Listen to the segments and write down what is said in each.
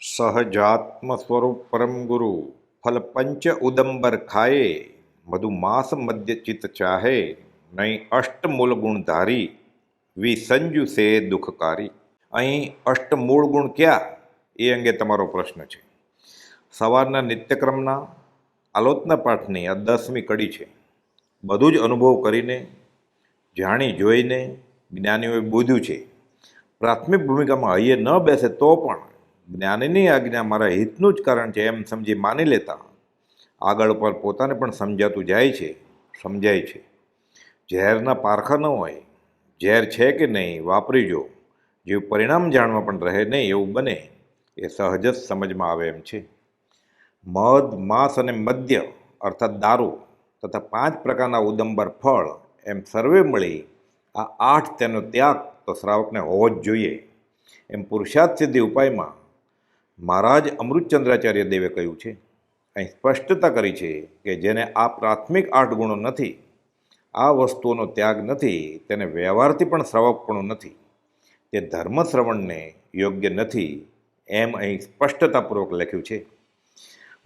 સહજાત્મ સ્વરૂપ પરમ ગુરુ ફલ પંચ ઉદંબર ખાયે મધુ માસ મધ્ય ચિત્ત ચાહે નહીં અષ્ટમૂળ ગુણ ધારી વિસંજુ સે દુઃખકારી અહીં અષ્ટમૂળ ગુણ ક્યાં એ અંગે તમારો પ્રશ્ન છે. સવારના નિત્યક્રમના, આલોચના પાઠની આ દસમી કડી છે. બધું જ અનુભવ કરીને, જાણી જોઈને જ્ઞાનીઓએ બોધ્યું છે. પ્રાથમિક ભૂમિકામાં હૈયે ન બેસે તો પણ જ્ઞાનીની આજ્ઞા મારા હિતનું જ કારણ છે, એમ સમજી માની લેતા. આગળ પર પોતાને પણ સમજાતું જાય છે, સમજાય છે. ઝેરના પારખા ન હોય, ઝેર છે કે નહીં, વાપરી જો. જેવું પરિણામ જાણવા પણ રહે નહીં, એવું બને. એ સહજ જ સમજમાં આવે એમ છે. મધ, માંસ અને મદ્ય, અર્થાત દારૂ, તથા પાંચ પ્રકારના ઉદંબર ફળ, એમ સર્વે મળી, આ આઠ તેનો ત્યાગ તો શ્રાવકને હોવો જ જોઈએ. એમ પુરુષાર્થ સિદ્ધિ ઉપાયમાં મહારાજ અમૃતચંદ્રાચાર્ય દેવે કહ્યું છે, અહીં સ્પષ્ટતા કરી છે કે જેને આ પ્રાથમિક આઠ ગુણો નથી, આ વસ્તુઓનો ત્યાગ નથી, તેને વ્યવહારથી પણ શ્રવકપણું નથી, તે ધર્મ શ્રવણને યોગ્ય નથી એમ અહીં સ્પષ્ટતાપૂર્વક લખ્યું છે.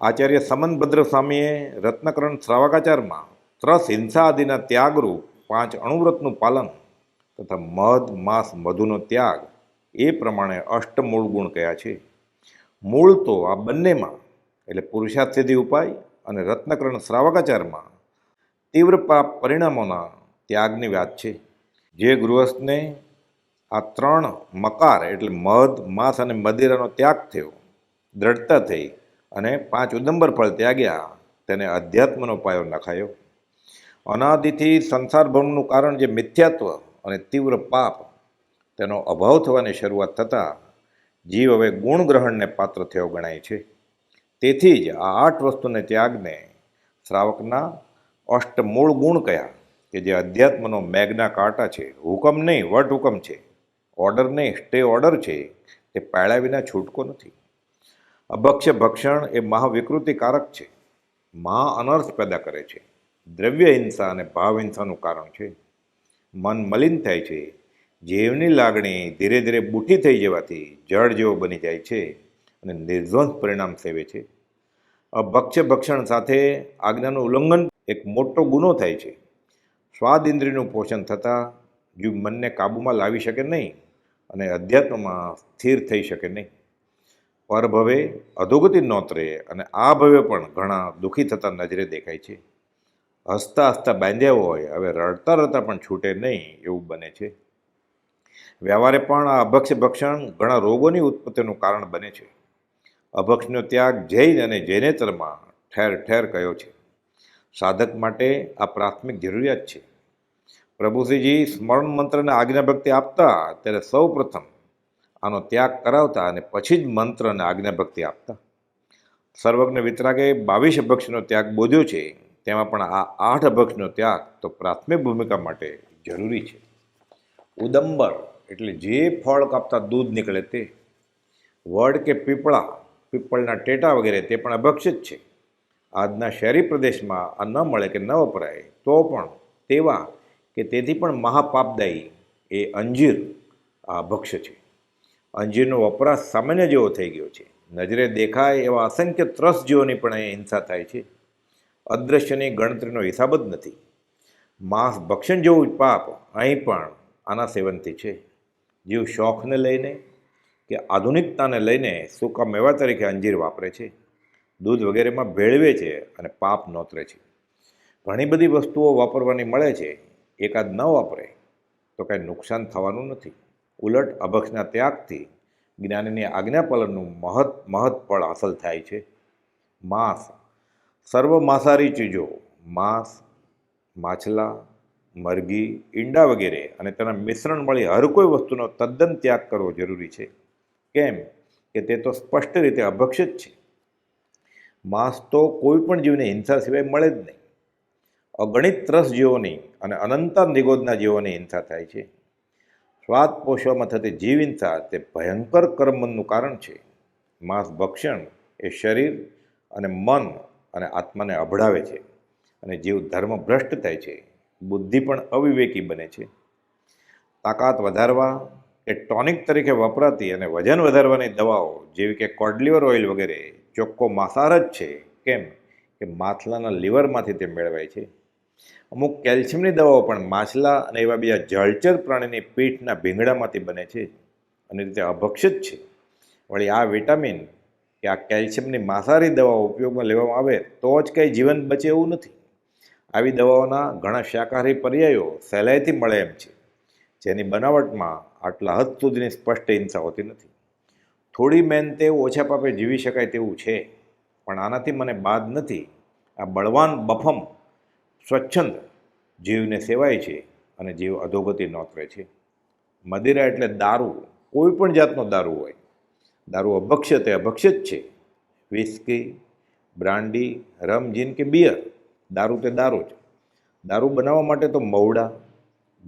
આચાર્ય સમનભદ્ર સ્વામીએ રત્નકરણ શ્રાવકાચારમાં ત્રસ હિંસા આદિના ત્યાગરૂપ પાંચ અણુવ્રતનું પાલન તથા મધ, માંસ, મધુનો ત્યાગ એ પ્રમાણે અષ્ટમૂળ ગુણ કયા છે. મૂળ તો આ બંનેમાં, એટલે પુરુષાર્થ સિદ્ધિ ઉપાય અને રત્નકરણ શ્રાવકાચારમાં, તીવ્ર પાપ પરિણામોના ત્યાગની વાત છે. જે ગૃહસ્થને આ ત્રણ મકાર, એટલે મધ, માંસ અને મદિરાનો ત્યાગ થયો, દ્રઢતા થઈ અને પાંચ ઉદંબર ફળ ત્યાગ્યા, તેને અધ્યાત્મનો પાયો નખાયો. અનાદિથી સંસાર ભ્રમનું કારણ જે મિથ્યાત્વ અને તીવ્ર પાપ, તેનો અભાવ થવાની શરૂઆત થતાં જીવ હવે ગુણ ગ્રહણને પાત્ર થયો ગણાય છે. તેથી જ આ આઠ વસ્તુને ત્યાગને શ્રાવકના અષ્ટમૂળ ગુણ કયા કે જે અધ્યાત્મનો મેઘના કાંટા છે. હુકમ નહીં, વટ હુકમ છે. ઓર્ડર નહીં, સ્ટે ઓર્ડર છે. તે પાળ્યા વિના છૂટકો નથી. અભક્ષ્ય ભક્ષણ એ મહાવિકૃતિકારક છે. મહા અનર્થ પેદા કરે છે. દ્રવ્ય હિંસા અને ભાવ હિંસાનું કારણ છે. મન મલિન થાય છે. જીવની લાગણી ધીરે ધીરે બુઠી થઈ જવાથી જળ જેવો બની જાય છે અને નિર્ધ્વંસ પરિણામ સેવે છે. અભક્ષ્ય ભક્ષણ સાથે આજ્ઞાનું ઉલ્લંઘન એક મોટો ગુનો થાય છે. સ્વાદ ઇન્દ્રિયનું પોષણ થતાં જીવ મનને કાબૂમાં લાવી શકે નહીં અને અધ્યાત્મમાં સ્થિર થઈ શકે નહીં. પરભવે અધોગતિ નોતરે અને આ ભવે પણ ઘણા દુઃખી થતા નજરે દેખાય છે. હસતા હસતા બાંધ્યા હોય, હવે રડતા રડતા પણ છૂટે નહીં એવું બને છે. વ્યવહારે પણ આ અભક્ષ્ય ભક્ષણ ઘણા રોગોની ઉત્પત્તિનું કારણ બને છે. અભક્ષનો ત્યાગ જૈન અને જૈનેતરમાં ઠેર ઠેર કયો છે. સાધક માટે આ પ્રાથમિક જરૂરિયાત છે. પ્રભુશ્રીજી સ્મરણ મંત્રને આજ્ઞા ભક્તિ આપતા ત્યારે સૌ પ્રથમ આનો ત્યાગ કરાવતા અને પછી જ મંત્ર અને આજ્ઞા ભક્તિ આપતા. સર્વજ્ઞ વિતરાગે બાવીસ અભક્ષનો ત્યાગ બોધ્યો છે. તેમાં પણ આ આઠ અભક્ષનો ત્યાગ તો પ્રાથમિક ભૂમિકા માટે જરૂરી છે. ઉદંબર એટલે જે ફળ કાપતા દૂધ નીકળે તે, વડ કે પીપળા, પીપળના ટેટા વગેરે તે પણ અભક્ષિત છે. આજના શહેરી પ્રદેશમાં આ ન મળે કે ન વપરાય, તો પણ તેવા કે તેથી પણ મહાપાપદાયી એ અંજીર આ ભક્ષ્ય છે. અંજીરનો વપરાશ સામાન્ય જેવો થઈ ગયો છે. નજરે દેખાય એવા અસંખ્ય ત્રસ જીવોની પણ અહીં હિંસા થાય છે. અદૃશ્યની ગણતરીનો હિસાબ જ નથી. માંસ ભક્ષણ જેવું પાપ અહીં પણ આના સેવનથી છે. જીવ શોખને લઈને કે આધુનિકતાને લઈને સૂકા મેવા તરીકે અંજીર વાપરે છે? દૂધ વગેરેમાં ભેળવે છે અને પાપ નોતરે છે. ઘણી બધી વસ્તુઓ વાપરવાની મળે છે, એકાદ ન વાપરે તો કાંઈ નુકસાન થવાનું નથી. ઉલટ અભક્ષના ત્યાગથી જ્ઞાનીની આજ્ઞાપાલનનું મહત મહત ફળ હાંસલ થાય છે. માંસ. સર્વ માંસાહારી ચીજો. માંસ, માછલા મરઘી, ઈંડા વગેરે અને તેના મિશ્રણ મળી હર કોઈ વસ્તુનો તદ્દન ત્યાગ કરવો જરૂરી છે. કેમ? કે તે તો સ્પષ્ટ રીતે અભક્ષિત છે. માંસ તો કોઈ પણ જીવને હિંસા સિવાય મળે જ નહીં. અગણિત ત્રસ જીવોની અને અનંતા નિગોદના જીવોની હિંસા થાય છે. સ્વાદ પોષવામાં થતી જીવ હિંસા તે ભયંકર કર્મનનું કારણ છે. માંસ ભક્ષણ એ શરીર અને મન અને આત્માને અભડાવે છે અને જીવ ધર્મ ભ્રષ્ટ થાય છે. બુદ્ધિ પણ અવિવેકી બને છે. તાકાત વધારવા એ ટોનિક તરીકે વપરાતી અને વજન વધારવાની દવાઓ જેવી કે કોડલિવર ઓઇલ વગેરે ચોખ્ખો માંસાહાર જ છે. કેમ? કે માછલાના લીવરમાંથી તે મેળવાય છે. અમુક કેલ્શિયમની દવાઓ પણ માછલા અને એવા બીજા જળચર પ્રાણીની પીઠના ભીંગડામાંથી બને છે અને રીતે અભક્ષિત છે. વળી આ વિટામિન કે આ કેલ્શિયમની માંસાહારી દવાઓ ઉપયોગમાં લેવામાં આવે તો જ કંઈ જીવન બચે એવું નથી. આવી દવાઓના ઘણા શાકાહારી પર્યાયો સહેલાઈથી મળે એમ છે. જેની બનાવટમાં આટલા હદ સુધીની સ્પષ્ટ હિંસા હોતી નથી. થોડી મહેનતે ઓછા પાપે જીવી શકાય તેવું છે. પણ આનાથી મને બાદ નથી. આ બળવાન બફમ સ્વચ્છંદ જીવને સેવાય છે અને જીવ અધોગતિ નોતરે છે. મદિરા એટલે દારૂ, કોઈ પણ જાતનો દારૂ હોય. દારૂ અભક્ષ્ય તે અભક્ષ્ય જ છે. વિસ્કી બ્રાન્ડી રમ જીન કે બિયર. દારૂ તે દારૂ જ. દારૂ બનાવવા માટે તો મવડા,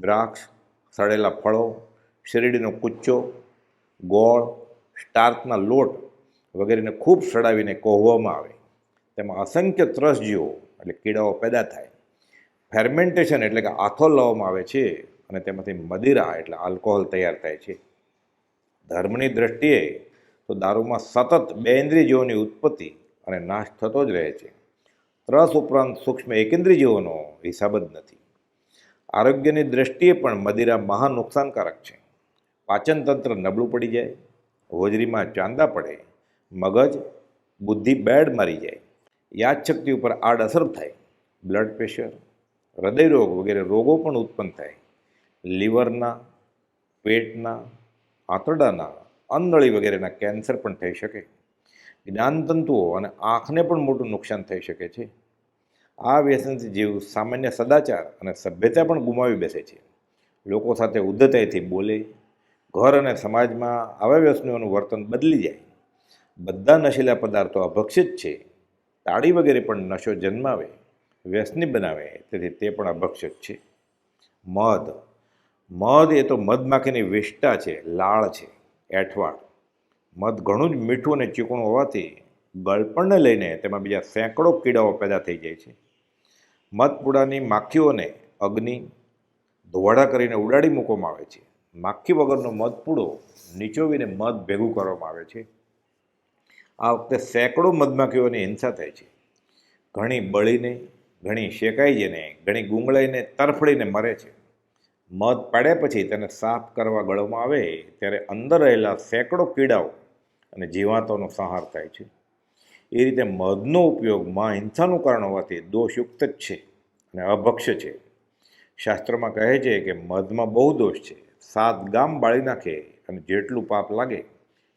દ્રાક્ષ, સડેલા ફળો, શેરડીનો કૂચો ગોળ, સ્ટાર્ચના લોટ વગેરેને ખૂબ સડાવીને કોહવામાં આવે. તેમાં અસંખ્ય ત્રસજીવો એટલે કીડાઓ પેદા થાય. ફેર્મેન્ટેશન એટલે કે આથો લાવવામાં આવે છે અને તેમાંથી મદિરા એટલે આલ્કોહોલ તૈયાર થાય છે. ધર્મની દ્રષ્ટિએ તો દારૂમાં સતત બે ઇન્દ્રિયજીવોની ઉત્પત્તિ અને નાશ થતો જ રહે છે. ત્રસ ઉપરાંત સૂક્ષ્મ એકેન્દ્રિયજીવોનો હિસાબ જ નથી. આરોગ્યની દ્રષ્ટિએ પણ મદિરા મહા નુકસાનકારક છે. પાચનતંત્ર નબળું પડી જાય, હોજરીમાં ચાંદા પડે, મગજ, બુદ્ધિ બેડ મારી જાય, યાદશક્તિ ઉપર આડઅસર થાય, બ્લડ પ્રેશર હૃદયરોગ વગેરે રોગો પણ ઉત્પન્ન થાય. લીવરના, પેટના, આંતરડાના, અન્નળી વગેરેના કેન્સર પણ થઈ શકે. જ્ઞાનતંતુઓ અને આંખને પણ મોટું નુકસાન થઈ શકે છે. આ વ્યસનથી જીવ સામાન્ય સદાચાર અને સભ્યતા પણ ગુમાવી બેસે છે. લોકો સાથે ઉદ્ધતાઈથી બોલે, ઘર અને સમાજમાં આવા વ્યસનીઓનું વર્તન બદલી જાય. બધા નશીલા પદાર્થો અભક્ષિત છે. તાળી વગેરે પણ નશો જન્માવે, વ્યસની બનાવે, તેથી તે પણ અભક્ષિત છે. મધ. મધ એ તો મધમાખીની વિષ્ટા છે, લાળ છે એઠવાડ મધ ઘણું જ મીઠું અને ચીકણું હોવાથી ગળપણને લઈને તેમાં બીજા સેંકડો કીડાઓ પેદા થઈ જાય છે. મધપુડાની માખીઓને અગ્નિ, ધોવાડા કરીને ઉડાડી મૂકવામાં આવે છે. માખી વગરનો મધપૂડો નીચોવીને મધ ભેગું કરવામાં આવે છે. આ વખતે સેંકડો મધમાખીઓની હિંસા થાય છે. ઘણી બળીને, ઘણી શેકાઈ જઈને, ઘણી ગુંગળાઈને તરફડીને મરે છે. મધ પાડ્યા પછી તેને સાફ કરવા ગળવામાં આવે ત્યારે અંદર રહેલા સેંકડો કીડાઓ અને જીવાતોનો સંહાર થાય છે. એ રીતે મધનો ઉપયોગમાં હિંસાનું કારણ હોવાથી દોષયુક્ત જ છે અને અભક્ષ્ય છે. શાસ્ત્રમાં કહે છે કે મધમાં બહુ દોષ છે. સાત ગામ બાળી નાખે અને જેટલું પાપ લાગે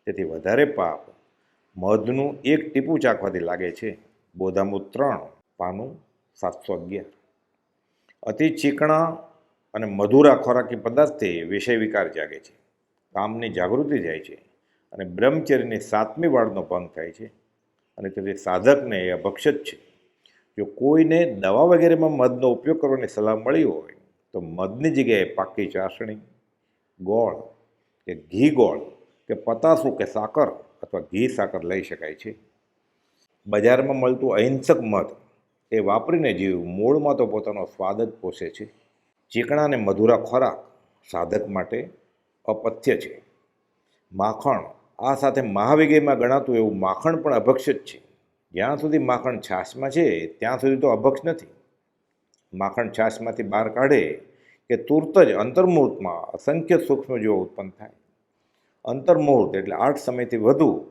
તેથી વધારે પાપ મધનું એક ટીપું ચાખવાથી લાગે છે. બોધામુ ત્રણ, પાનું સાતસો અગિયાર. અતિ ચીકણા અને મધુરા ખોરાકી પદાર્થથી વિષય વિકાર જાગે છે. કામની જાગૃતિ જાય છે. અને બ્રહ્મચર્યની સાતમી વાળનો ભંગ થાય છે. અને તે સાધકને એ અભક્ષત છે. જો કોઈને દવા વગેરેમાં મધનો ઉપયોગ કરવાની સલાહ મળી હોય, તો મધની જગ્યાએ પાકી ચાસણી, ગોળ કે ઘી ગોળ કે પતાસું કે સાકર અથવા ઘી સાકર લઈ શકાય છે. બજારમાં મળતું અહિંસક મધ એ વાપરીને જીવ મૂળમાં તો પોતાનો સ્વાદ જ પોષે છે. ચીકણા અને મધુરા ખોરાક સાધક માટે અપથ્ય છે. માખણ આ સાથે મહાવિગયમાં ગણાતું એવું માખણ પણ અભક્ષ જ છે. જ્યાં સુધી માખણ છાશમાં છે, ત્યાં સુધી તો અભક્ષ નથી. માખણ છાશમાંથી બહાર કાઢે કે તુરત જ અંતર્મુહૂર્તમાં અસંખ્ય સૂક્ષ્મજીવો ઉત્પન્ન થાય. અંતર્મુહૂર્ત એટલે આઠ સમયથી વધુ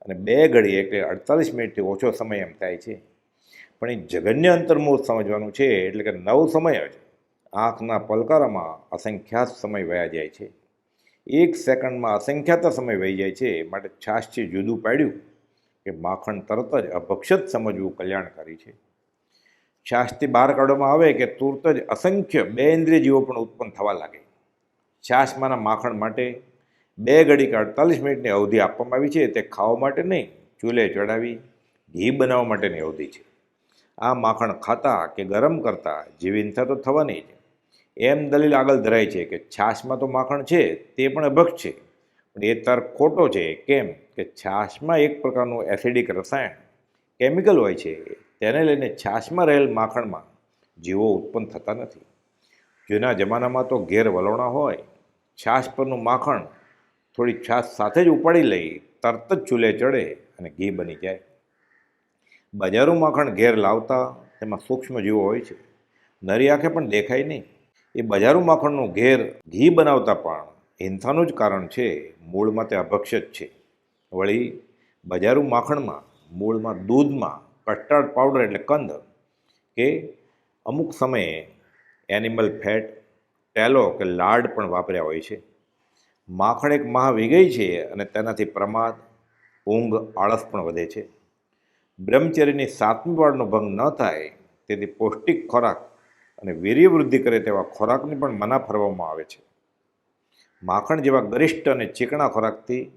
અને બે ઘડી એટલે અડતાલીસ મિનિટથી ઓછો સમય એમ થાય છે. પણ એ જગન્ય અંતર્મુહૂર્ત સમજવાનું છે એટલે કે નવ સમય જ આંખના પલકારામાં અસંખ્યાત સમય વયા જાય છે. એક સેકન્ડમાં અસંખ્યાતા સમય વહી જાય છે. માટે છાશથી જુદું પાડ્યું કે માખણ તરત જ અભક્ષત સમજવું કલ્યાણકારી છે. છાશથી બહાર કાઢવામાં આવે કે તુરત જ અસંખ્ય બે ઇન્દ્રિય જીવો પણ ઉત્પન્ન થવા લાગે. છાશમાંના માખણ માટે બે ઘડી અડતાલીસ મિનિટની અવધિ આપવામાં આવી છે. તે ખાવા માટે નહીં, ચૂલે ચડાવી, ઘી બનાવવા માટેની અવધિ છે. આ માખણ ખાતા કે ગરમ કરતા જીવિંતા તો થવાની જ. એમ દલીલ આગળ ધરાય છે કે છાશમાં તો માખણ છે, તે પણ અભક્ષ છે. પણ એ તર્ક ખોટો છે, કેમ? કે છાશમાં એક પ્રકારનું એસિડિક રસાયણ કેમિકલ હોય છે, તેને લઈને છાશમાં રહેલ માખણમાં જીવો ઉત્પન્ન થતા નથી. જૂના જમાનામાં તો ઘેર વલોણા હોય, છાશ પરનું માખણ થોડી છાશ સાથે જ ઉપાડી લઈ તરત જ ચૂલે ચડે અને ઘી બની જાય. બજારું માખણ ઘેર લાવતા તેમાં સૂક્ષ્મ જીવો હોય છે. નરી આંખે પણ દેખાય નહીં. એ બજારું માખણનું ઘેર ઘી બનાવતા પણ હિંસાનું જ કારણ છે, મૂળમાં તે અભક્ષ્ય જ છે. વળી બજારું માખણમાં, મૂળમાં દૂધમાં કસ્ટર્ડ પાવડર એટલે કંદ કે અમુક સમયે એનિમલ ફેટ ટેલો કે લાડ પણ વાપર્યા હોય છે. માખણ એક મહાવિગય છે અને તેનાથી પ્રમાદ, ઊંઘ, આળસ પણ વધે છે. બ્રહ્મચર્યની સાતમી વાળનો ભંગ ન થાય, તેથી પૌષ્ટિક ખોરાક અને વીર્ય વૃદ્ધિ કરે તેવા ખોરાકની પણ મના ફરવામાં આવે છે. માખણ જેવા ગરિષ્ઠ અને ચીકણા ખોરાકથી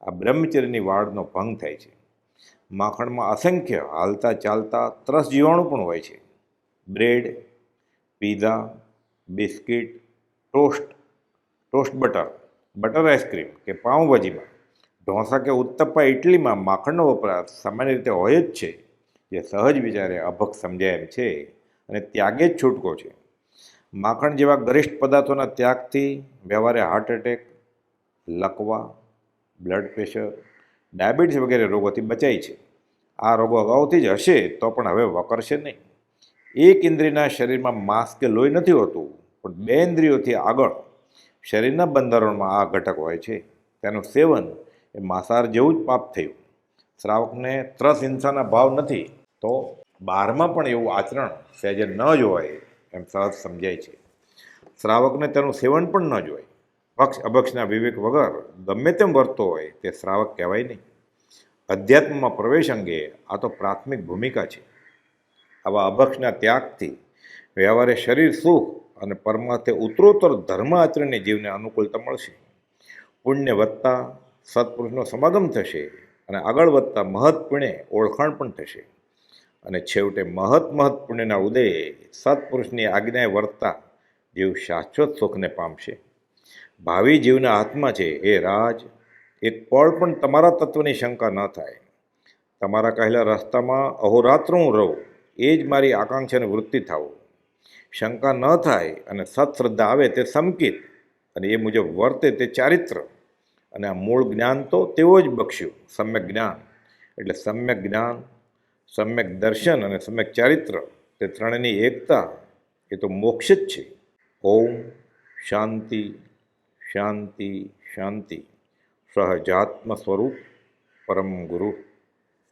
આ બ્રહ્મચર્યની વાળનો ભંગ થાય છે. માખણમાં અસંખ્ય હાલતા ચાલતા ત્રસ જીવાણુ પણ હોય છે. Bread, pizza, biscuit, toast toast butter butter ice cream કે પાઉંભાજીમાં. ઢોસા કે ઉત્તપ્પા ઇડલીમાં માખણનો વપરાશ સામાન્ય રીતે હોય જ છે. જે સહજ વિચારે અભક સમજાય એમ છે. અને ત્યાગે જ છૂટકો છે. માખણ જેવા ગરિષ્ઠ પદાર્થોના ત્યાગથી વ્યવહારે હાર્ટ એટેક લકવા બ્લડ પ્રેશર ડાયાબિટીસ વગેરે રોગોથી બચાય છે. આ રોગો અગાઉથી જ હશે તો પણ હવે વકરશે નહીં. એક ઇન્દ્રિયના શરીરમાં માંસ કે લોહી નથી હોતું, પણ બે ઇન્દ્રિયોથી આગળ શરીરના બંધારણમાં આ ઘટક હોય છે. તેનું સેવન એ માંસાહાર જેવું જ પાપ થયું. શ્રાવકને ત્રસ હિંસાના ભાવ નથી, તો બહારમાં પણ એવું આચરણ સહેજે ન જોવાય એમ સહજ સમજાય છે. શ્રાવકને તેનું સેવન પણ ન જોવાય. પક્ષ અભક્ષના વિવેક વગર ગમે તેમ વર્તો હોય તે શ્રાવક કહેવાય નહીં. અધ્યાત્મમાં પ્રવેશ અંગે આ તો પ્રાથમિક ભૂમિકા છે. આવા અભક્ષના ત્યાગથી વ્યવહારે શરીર સુખ અને પરમાર્થે ઉત્તરોત્તર ધર્મ આચરણની જીવને અનુકૂળતા મળશે. પુણ્ય વધતા સત્પુરુષનો સમાગમ થશે અને આગળ વધતા મહৎ ઓળખાણ પણ થશે. અને છેવટે મહત મહત પુણ્યના ઉદય સત્પુરુષની આજ્ઞાએ વર્તતા જીવ શાશ્વત સુખને પામશે. ભાવિ જીવના હાથમાં છે એ રાજ. એક પળ પણ તમારા તત્વની શંકા ન થાય. તમારા કહેલા રસ્તામાં અહોરાત્ર હું રહું. એ જ મારી આકાંક્ષાની વૃત્તિ થાવું શંકા ન થાય અને સત્શ્રદ્ધા આવે તે સમકિત અને એ મુજબ વર્તે તે ચારિત્ર. અને આ મૂળ જ્ઞાન તો તેઓ જ બક્ષ્યું. સમ્યક જ્ઞાન. એટલે સમ્યક જ્ઞાન સમ્યક દર્શન અને સમ્યક ચારિત્ર તે ત્રણેયની એકતા એ તો મોક્ષ જ છે. ઓમ શાંતિ શાંતિ શાંતિ. સહજાત્મ સ્વરૂપ પરમ ગુરુ.